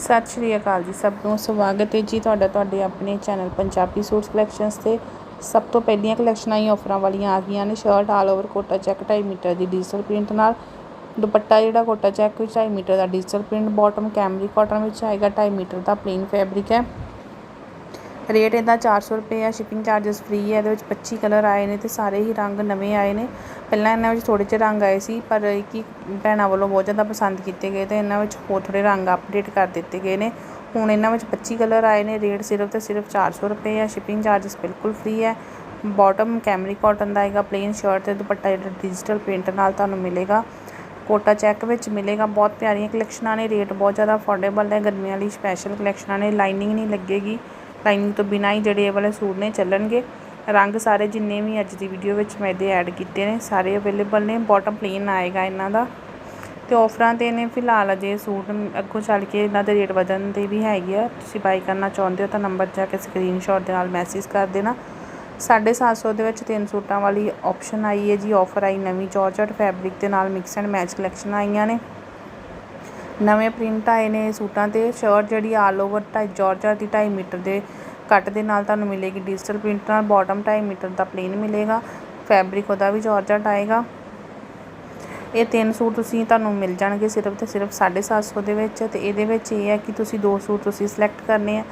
ਸਤਿ ਸ਼੍ਰੀ ਅਕਾਲ ਜੀ ਸਭ ਨੂੰ, ਸਵਾਗਤ ਹੈ ਜੀ ਤੁਹਾਡਾ ਤੁਹਾਡੇ ਆਪਣੇ ਚੈਨਲ ਪੰਜਾਬੀ ਸੂਟਸ ਕਲੈਕਸ਼ਨਸ ਤੇ। ਸਭ ਤੋਂ ਪਹਿਲੀਆਂ ਕਲੈਕਸ਼ਨਾਂ ਹੀ ਆਫਰਾਂ ਵਾਲੀਆਂ ਆ ਗਈਆਂ ਨੇ shirt all over Kota check 2.5 metre ਦੀ ਡਿਜੀਟਲ ਪ੍ਰਿੰਟ ਨਾਲ। ਦੁਪੱਟਾ ਜਿਹੜਾ ਕੋਟਾ ਚੈੱਕ ਵਿੱਚ 2.5 ਮੀਟਰ ਦਾ digital print bottom cambric cotton ਵਿੱਚ ਆਏਗਾ 2.5 ਮੀਟਰ ਦਾ ਪਲੇਨ ਫੈਬਰਿਕ ਹੈ। ਰੇਟ ਇਹਦਾ 400 ਰੁਪਏ ਆ ਸ਼ਿਪਿੰਗ ਚਾਰजेस ਫ੍ਰੀ ਹੈ ਇਹਦੇ ਵਿੱਚ 25 ਕਲਰ ਆਏ ਨੇ ਤੇ ਸਾਰੇ ਹੀ ਰੰਗ ਨਵੇਂ ਆਏ ਨੇ। ਪਹਿਲਾਂ ਇਹਨਾਂ ਵਿੱਚ ਥੋੜੇ ਜਿਹੇ ਰੰਗ ਆਏ ਸੀ, ਪਰ ਇੱਕ ਭੈਣਾਂ ਵੱਲੋਂ ਬਹੁਤ ਜ਼ਿਆਦਾ ਪਸੰਦ ਕੀਤੇ ਗਏ ਤੇ ਇਹਨਾਂ ਵਿੱਚ ਹੋਰ ਥੋੜੇ ਰੰਗ ਅਪਡੇਟ ਕਰ ਦਿੱਤੇ ਗਏ ਨੇ। ਹੁਣ ਇਹਨਾਂ ਵਿੱਚ 25 ਕਲਰ ਆਏ ਨੇ, ਰੇਟ ਸਿਰਫ ਤੇ ਸਿਰਫ 400 ਰੁਪਏ ਆ ਸ਼ਿਪਿੰਗ ਚਾਰजेस ਬਿਲਕੁਲ ਫ੍ਰੀ ਹੈ ਬਾਟਮ ਕੈਮਰੀ ਕਾਟਨ ਦਾ ਹੈਗਾ ਪਲੇਨ ਸ਼ਰਟ ਤੇ ਦੁਪੱਟਾ ਜਿਹੜਾ ਡਿਜੀਟਲ ਪ੍ਰਿੰਟ ਨਾਲ ਤੁਹਾਨੂੰ ਮਿਲੇਗਾ। ਕੋਟਾ ਚੈੱਕ ਵਿੱਚ ਮਿਲੇਗਾ, ਬਹੁਤ ਪਿਆਰੀਆਂ ਕਲੈਕਸ਼ਨਾਂ ਨੇ, ਰੇਟ ਬਹੁਤ ਜ਼ਿਆਦਾ ਅਫੋਰਡੇਬਲ ਹੈ ਗਰਮੀਆਂ ਲਈ ਸਪੈਸ਼ਲ ਕਲੈਕਸ਼ਨਾਂ ਨੇ ਲਾਈਨਿੰਗ ਨਹੀਂ ਲੱਗੇਗੀ। ਲਾਈਨਿੰਗ ਤੋਂ ਬਿਨਾਂ ਹੀ ਜਿਹੜੇ ਇਹ ਵਾਲੇ ਸੂਟ ਨੇ, ਚੱਲਣਗੇ। ਰੰਗ ਸਾਰੇ ਜਿੰਨੇ ਵੀ ਅੱਜ ਦੀ ਵੀਡੀਓ ਵਿੱਚ ਮੈਂ ਇਹਦੇ ਐਡ ਕੀਤੇ ਨੇ, ਸਾਰੇ ਅਵੇਲੇਬਲ ਨੇ ਬਾਟਮ ਪਲੇਨ ਆਏਗਾ ਇਹਨਾਂ ਦਾ। ਤੇ ਆਫਰਾਂ ਤੇ ਨੇ ਫਿਲਹਾਲ ਅਜੇ ਸੂਟ ਅੱਗੋਂ ਚੱਲ ਕੇ ਇਹਨਾਂ ਦੇ ਰੇਟ ਵਧਣ ਦੇ ਵੀ ਹੈਗੇ ਆ। ਤੁਸੀਂ ਬਾਈ ਕਰਨਾ ਚਾਹੁੰਦੇ ਹੋ ਤਾਂ ਨੰਬਰ ਜਾ ਕੇ ਸਕਰੀਨਸ਼ਾਟ ਦੇ ਨਾਲ ਮੈਸੇਜ ਕਰ ਦੇਣਾ। 750 ਦੇ ਵਿੱਚ ਤਿੰਨ ਸੂਟਾਂ ਵਾਲੀ ਆਪਸ਼ਨ ਆਈ ਹੈ ਜੀ ਆਫਰ ਆਈ ਨਵੀਂ ਜਾਰਜਟ ਫੈਬਰਿਕ ਦੇ ਨਾਲ ਮਿਕਸ ਐਂਡ ਮੈਚ ਕਲੈਕਸ਼ਨ ਆਈਆਂ ਨੇ। ਨਵੇਂ ਪ੍ਰਿੰਟ ਆਏ ਨੇ ਸੂਟਾਂ ਤੇ। ਸ਼ਰਟ ਜਿਹੜੀ ਆਲ ਓਵਰ ਢਾਈ, ਜਾਰਜਟ ਦੀ ਢਾਈ ਮੀਟਰ ਦੇ ਕੱਟ ਦੇ ਨਾਲ ਤੁਹਾਨੂੰ ਮਿਲੇਗੀ ਡਿਜੀਟਲ ਪ੍ਰਿੰਟ ਨਾਲ। ਬਾਟਮ ਢਾਈ ਮੀਟਰ ਦਾ ਪਲੇਨ ਮਿਲੇਗਾ। ਫੈਬਰਿਕ ਉਹਦਾ ਵੀ ਜਾਰਜਟ ਆਏਗਾ। ਇਹ ਤਿੰਨ ਸੂਟ ਤੁਸੀਂ ਤੁਹਾਨੂੰ ਮਿਲ ਜਾਣਗੇ ਸਿਰਫ ਤੇ ਸਿਰਫ 750 ਦੇ ਵਿੱਚ। ਤੇ ਇਹਦੇ ਵਿੱਚ ਇਹ ਹੈ ਕਿ ਤੁਸੀਂ ਦੋ ਸੂਟ ਤੁਸੀਂ ਸਿਲੈਕਟ ਕਰਨੇ ਆ।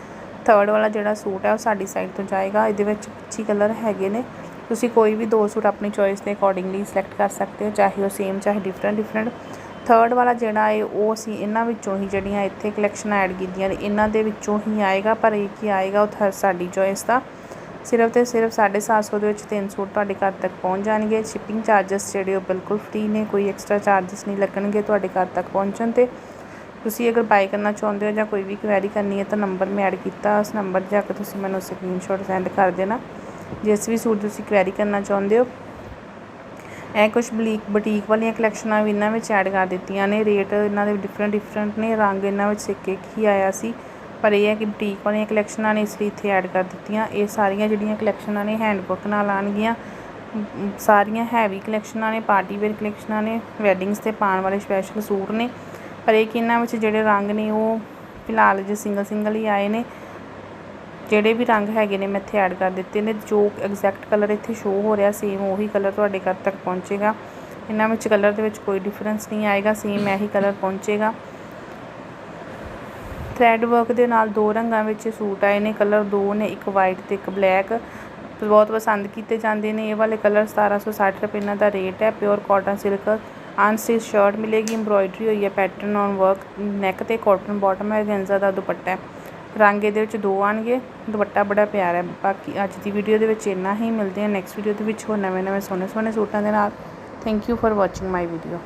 ਥਰਡ ਵਾਲਾ ਜਿਹੜਾ ਸੂਟ ਹੈ ਉਹ ਸਾਡੀ ਸਾਈਡ ਤੋਂ ਜਾਏਗਾ। ਇਹਦੇ ਵਿੱਚ 25 ਕਲਰ ਹੈਗੇ ਨੇ। ਤੁਸੀਂ ਕੋਈ ਵੀ ਦੋ ਸੂਟ ਆਪਣੀ ਚੋਇਸ ਦੇ ਅਕੋਰਡਿੰਗਲੀ ਸਿਲੈਕਟ ਕਰ ਸਕਦੇ ਹੋ। ਚਾਹੇ ਉਹ ਸੇਮ ਚਾਹੇ ਡਿਫਰੈਂਟ ਡਿਫਰੈਂਟ ਥਰਡ ਵਾਲਾ ਜਿਹੜਾ ਹੈ, ਉਹ ਅਸੀਂ ਇਹਨਾਂ ਵਿੱਚੋਂ ਹੀ ਜਿਹੜੀਆਂ ਇੱਥੇ ਕਲੈਕਸ਼ਨ ਐਡ ਕੀਤੀਆਂ ਨੇ, ਇਹਨਾਂ ਦੇ ਵਿੱਚੋਂ ਹੀ ਆਏਗਾ, ਪਰ ਇਹ ਕੀ ਆਏਗਾ, ਉਹ ਥਰ ਸਾਡੀ ਚੋਇਸ ਦਾ। ਸਿਰਫ ਤੇ ਸਿਰਫ 750 ਦੇ ਵਿੱਚ ਤਿੰਨ ਸੂਟ ਤੁਹਾਡੇ ਘਰ ਤੱਕ ਪਹੁੰਚ ਜਾਣਗੇ। ਸ਼ਿਪਿੰਗ ਚਾਰजेस ਜਿਹੜੇ ਉਹ ਬਿਲਕੁਲ ਫ੍ਰੀ ਨੇ, ਕੋਈ ਐਕਸਟਰਾ ਚਾਰजेस ਨਹੀਂ ਲੱਗਣਗੇ ਤੁਹਾਡੇ ਘਰ ਤੱਕ ਪਹੁੰਚਣ ਤੇ। ਤੁਸੀਂ ਅਗਰ ਬਾਈ ਕਰਨਾ ਚਾਹੁੰਦੇ ਹੋ ਜਾਂ ਕੋਈ ਵੀ ਕੁਐਰੀ ਕਰਨੀ ਹੈ, ਤਾਂ ਨੰਬਰ ਮੈਂ ਐਡ ਕੀਤਾ, ਉਸ ਨੰਬਰ 'ਤੇ ਜਾ ਕੇ ਤੁਸੀਂ ਮੈਨੂੰ ਸਕਰੀਨਸ਼ਾਟ ਸੈਂਡ ਕਰ ਦੇਣਾ। ਜਿਸ ਵੀ ਸੂਟ ਤੁਸੀਂ ਕੁਐਰੀ ਕਰਨਾ ਚਾਹੁੰਦੇ ਹੋ ਇਹ ਕੁਝ ਬਲੀਕ ਬੁਟੀਕ ਵਾਲੀਆਂ ਕਲੈਕਸ਼ਨਾਂ ਵੀ ਇਹਨਾਂ ਵਿੱਚ ਐਡ ਕਰ ਦਿੱਤੀਆਂ ਨੇ। ਰੇਟ ਇਹਨਾਂ ਦੇ ਡਿਫਰੈਂਟ ਡਿਫਰੈਂਟ ਨੇ। ਰੰਗ ਇਹਨਾਂ ਵਿੱਚ ਸਿੱਕੇ ਹੀ ਆਇਆ ਸੀ। ਪਰ ਇਹ ਹੈ ਕਿ ਬੁਟੀਕ ਵਾਲੀਆਂ ਕਲੈਕਸ਼ਨਾਂ ਨੇ ਇਸ ਲਈ ਇੱਥੇ ਐਡ ਕਰ ਦਿੱਤੀਆਂ। ਇਹ ਸਾਰੀਆਂ ਜਿਹੜੀਆਂ ਕਲੈਕਸ਼ਨਾਂ ਨੇ ਹੈਂਡਬੁੱਕ ਨਾਲ ਆਣਗੀਆਂ ਸਾਰੀਆਂ ਹੈਵੀ ਕਲੈਕਸ਼ਨਾਂ ਨੇ ਪਾਰਟੀ ਵੇਅਰ ਕਲੈਕਸ਼ਨਾਂ ਨੇ ਵੈਡਿੰਗਸ ਤੇ ਪਾਉਣ ਵਾਲੇ ਸਪੈਸ਼ਲ ਸੂਟ ਨੇ। ਪਰ ਇਹ ਕਿ ਇਹਨਾਂ ਵਿੱਚ ਜਿਹੜੇ ਰੰਗ ਨੇ ਉਹ ਫਿਲਹਾਲ ਜੇ ਸਿੰਗਲ ਸਿੰਗਲ ਹੀ ਆਏ ਨੇ। ਜਿਹੜੇ ਵੀ ਰੰਗ ਹੈਗੇ ਨੇ ਮੈਂ ਇੱਥੇ ਐਡ ਕਰ ਦਿੱਤੇ ਨੇ, ਜੋ ਐਗਜ਼ੈਕਟ ਕਲਰ ਇੱਥੇ ਸ਼ੋ ਹੋ ਰਿਹਾ ਸੇਮ ਉਹੀ ਕਲਰ ਤੁਹਾਡੇ ਘਰ ਤੱਕ ਪਹੁੰਚੇਗਾ। ਇਹਨਾਂ ਵਿੱਚ ਕਲਰ ਦੇ ਵਿੱਚ ਕੋਈ ਡਿਫਰੈਂਸ ਨਹੀਂ ਆਏਗਾ ਸੇਮ ਇਹੀ ਕਲਰ ਪਹੁੰਚੇਗਾ। ਥ੍ਰੈਡ ਵਰਕ ਦੇ ਨਾਲ ਦੋ ਰੰਗਾਂ ਵਿੱਚ ਸੂਟ ਆਏ ਨੇ ਕਲਰ ਦੋ ਨੇ, ਇੱਕ ਵਾਈਟ ਤੇ ਇੱਕ ਬਲੈਕ ਬਹੁਤ ਪਸੰਦ ਕੀਤੇ ਜਾਂਦੇ ਨੇ, ਇਹ ਵਾਲੇ ਕਲਰ 1760 ਰੁਪਏ ਇਹਨਾਂ ਦਾ ਰੇਟ ਹੈ pure cotton silk unstitch shirt ਮਿਲੇਗੀ ਐਮਬ੍ਰੋਇਡਰੀ ਹੋਈ ਹੈ ਪੈਟਰਨ ਔਨ ਵਰਕ ਨੈਕ ਤੇ ਕਾਟਨ ਬਾਟਮ ਹੈ ਗੈਂਜ਼ਾ ਦਾ ਦੁਪੱਟਾ ਹੈ। ਰੰਗ ਇਹਦੇ ਵਿੱਚ ਦੋ ਆਣਗੇ, ਦੁਪੱਟਾ ਬੜਾ ਪਿਆਰਾ ਹੈ। ਬਾਕੀ ਅੱਜ ਦੀ ਵੀਡੀਓ ਦੇ ਵਿੱਚ ਇੰਨਾ ਹੀ, ਮਿਲਦੇ ਹਾਂ ਨੈਕਸਟ ਵੀਡੀਓ ਦੇ ਵਿੱਚ ਹੋਰ ਨਵੇਂ ਨਵੇਂ ਸੋਹਣੇ ਸੋਹਣੇ ਸੂਟਾਂ ਦੇ ਨਾਲ। Thank you for watching my video